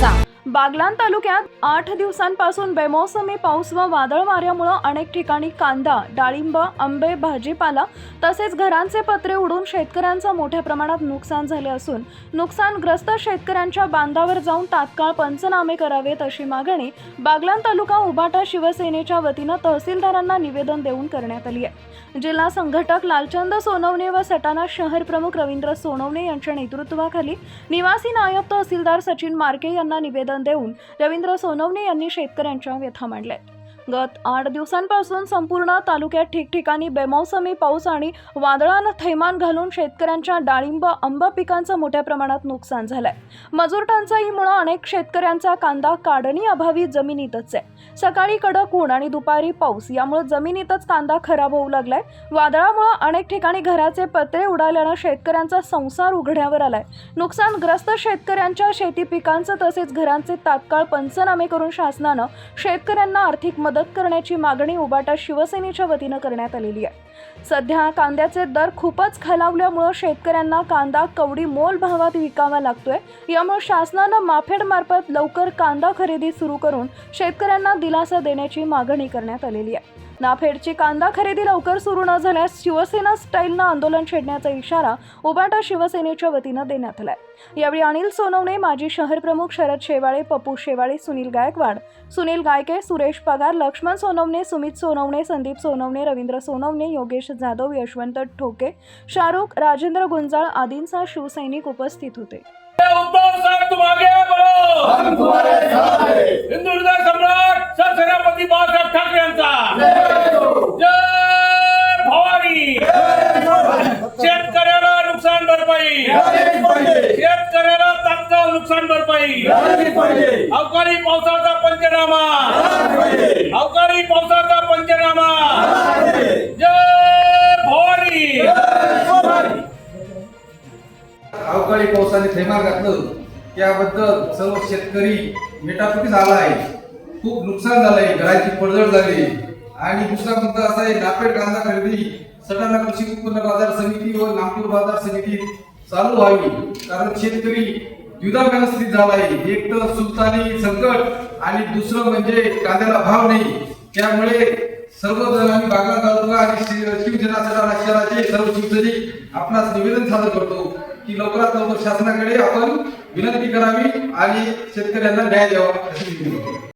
passar. Baglan तालुक्यात आठ दिवसांपासून बेमोसमी पाऊस व वादळ वाऱ्यामुळं अनेक ठिकाणी कांदा डाळिंब आंबे भाजीपाला तसेच घरांचे पत्रे उडून शेतकऱ्यांचं मोठ्या प्रमाणात नुकसान झाले असून नुकसानग्रस्त शेतकऱ्यांच्या बांधावर जाऊन तात्काळ पंचनामे करावेत अशी मागणी बागलान तालुका उबाटा शिवसेनेच्या वतीनं तहसीलदारांना निवेदन देऊन करण्यात आली आहे. जिल्हा संघटक लालचंद सोनवणे व सटाणा शहर प्रमुख रवींद्र सोनवणे यांच्या नेतृत्वाखाली निवासी नायब तहसीलदार सचिन मार्के यांना निवेदन देऊन रवींद्र सोनवणे यांनी शेतकऱ्यांच्या व्यथा मांडल्या गत आठ दिवसांपासून संपूर्ण तालुक्यात ठिकठिकाणी बेमौसमी पाऊस आणि वादळानं थैमान घालून शेतकऱ्यांच्या डाळिंब आंबा पिकांचं मोठ्या प्रमाणात नुकसान झालंय. मजूर टंचाईमुळे अनेक शेतकऱ्यांचा कांदा काढणी अभावी जमिनीतच आहे. सकाळी कडक ऊन आणि दुपारी पाऊस यामुळे जमिनीतच कांदा खराब होऊ लागलाय. वादळामुळे अनेक ठिकाणी घराचे पत्रे उडाल्यानं शेतकऱ्यांचा संसार उघड्यावर आलाय. नुकसानग्रस्त शेतकऱ्यांच्या शेती पिकांचं तसेच घरांचे तात्काळ पंचनामे करून शासनानं शेतकऱ्यांना आर्थिक मदत मदत करण्याची मागणी उबाटा शिवसेनेच्या वतीनं करण्यात आलेली आहे. सध्या कांद्याचे दर खूपच खालावल्यामुळं शेतकऱ्यांना कांदा कवडी मोल भावात विकावा लागतोय. यामुळे शासनानं माफेडमार्फत लवकर कांदा खरेदी सुरू करून शेतकऱ्यांना दिलासा देण्याची मागणी करण्यात आलेली आहे. नाफेडची कांदा खरेदी लवकर सुरू न झाल्यास शिवसेना स्टाईलनं आंदोलन छेडण्याचा इशारा उबाटा शिवसेनेच्या वतीनं देण्यात आलाय. यावेळी अनिल सोनवणे माजी शहर प्रमुख शरद शेवाळे पप्पू शेवाळे सुनील गायकवाड सुनील गायके सुरेश पगार लक्ष्मण सोनवणे सुमित सोनवणे संदीप सोनवणे रवींद्र सोनवणे योगेश जाधव यशवंत ठोके शाहरुख राजेंद्र गुंजाळ आदींचा शिवसैनिक उपस्थित होते. उद्धव साहेब तुम आगे बढ़ो हम तुम्हारे साथ हैं हिंदू हृदय सम्राट. शेतकऱ्याला तात्काळ नुकसान भरपाई. अवकाळी पावसाचा पंचनामा. अवकाळी पावसाचा पंचनामा. जय भवानी. अवकाळी पावसाने थैमान घातलं. त्याबद्दल सर्व शेतकरी मेटापटी झाला आहे. खूप नुकसान झालंय. घराची पडझड झाली. आणि दुसरा मुद्दा असा आहे नापेड कांदा खरेदी. सटाणा कृषी उत्पन्न बाजार समिती व नागपूर बाजार समितीत चालू व्हावी. कारण शेतकरी द्विधा मनस्थित झाला आहे एक तर सुलतानी संकट आणि दुसरं म्हणजे कांद्याला भाव नाही. त्यामुळे सर्वजण आम्ही बागला तालुका आणि शिवसेना सटाणा शहराचे सर्व शिवसैनिक आपणास निवेदन सादर करतो की लवकरात लवकर शासनाकडे आपण विनंती करावी आणि शेतकऱ्यांना न्याय द्यावा. अशी विनंती